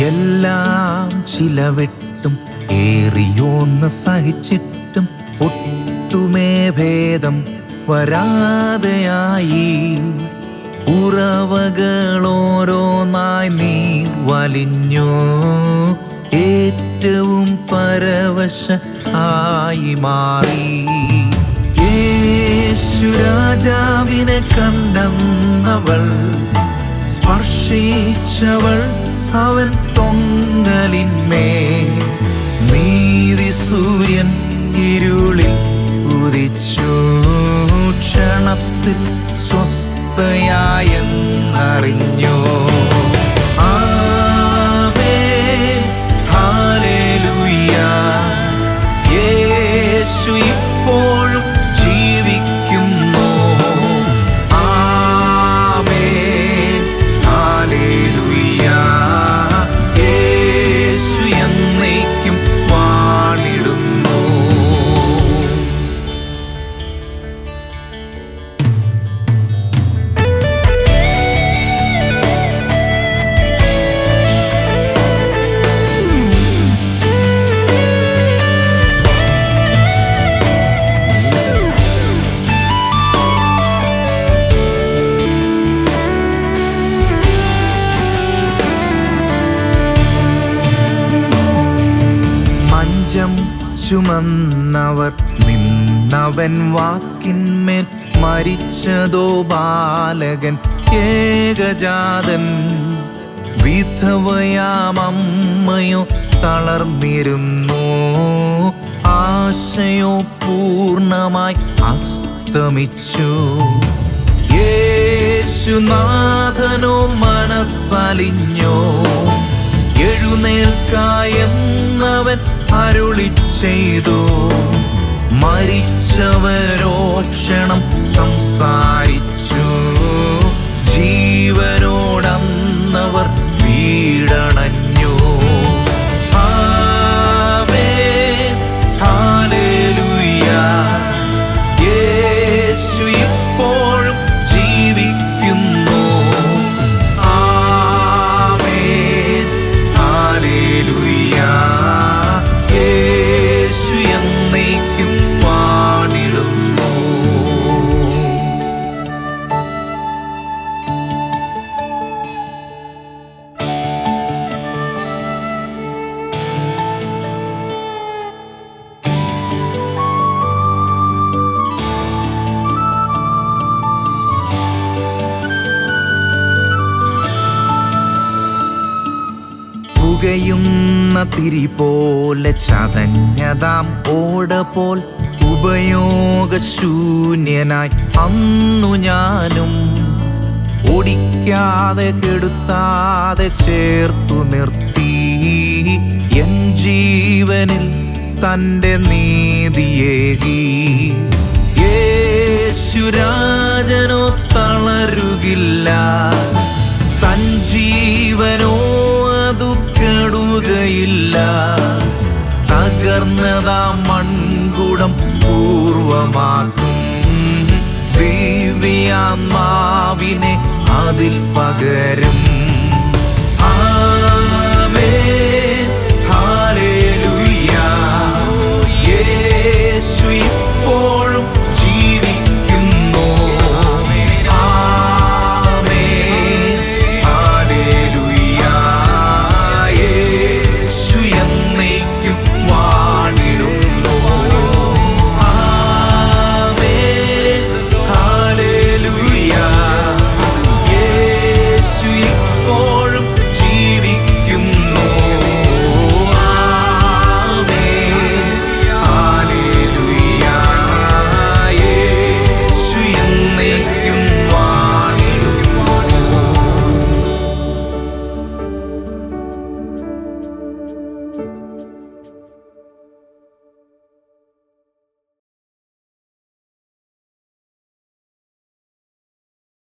എല്ലാം ചിലവിട്ടും ഏറിയോന്ന് സഹിച്ചിട്ടും ഒട്ടുമേ ഭേദം വരാതെയായി. ഉറവകളോരോന്നായി നീ വലിഞ്ഞു. ഏറ്റവും പരവശ ആയി മാറി. യേശുരാജാവിനെ കണ്ടെന്നവൾ സ്പർശിച്ചവൾ അവൻ തൊങ്ങലിന്മേ നീതി സൂര്യൻ ഇരുളിൽ ഉദിച്ചു. ക്ഷണത്തിൽ സ്വസ്ഥയായെന്നറിഞ്ഞു. ചുമന്നവർ നിന്നവൻ വാക്കിന്മേൽ മരിച്ചതോ ബാലകൻ ഏകജാതൻ. വിധവയാമമ്മയോ തളർന്നിരുന്നു? ആശയോ പൂർണമായി അസ്തമിച്ചു. യേശുനാഥനോ മനസ്സലിഞ്ഞോ? എഴുന്നേൽക്കായെന്നവൻ അരുളി ചെയ്തു. മരിച്ചവരോക്ഷണം സംസാരിച്ചു. പുകയുന്ന തിരി പോലെ ചതഞ്ഞതാം ഓട പോൽ ഉപയോഗശൂന്യനായി. അന്നു ഞാനും ഓടിക്കാതെ കെടുത്താതെ ചേർത്തു നിർത്തി. എൻ ജീവനിൽ തന്റെ നീതിയേകി. യേശുരാജനോ തളരുകില്ല. ഇല്ല. തകർന്നതാ മൺകുടം പൂർവമാക്കും. ദിവ്യാത്മാവിനെ അതിൽ പകരും. ആമേ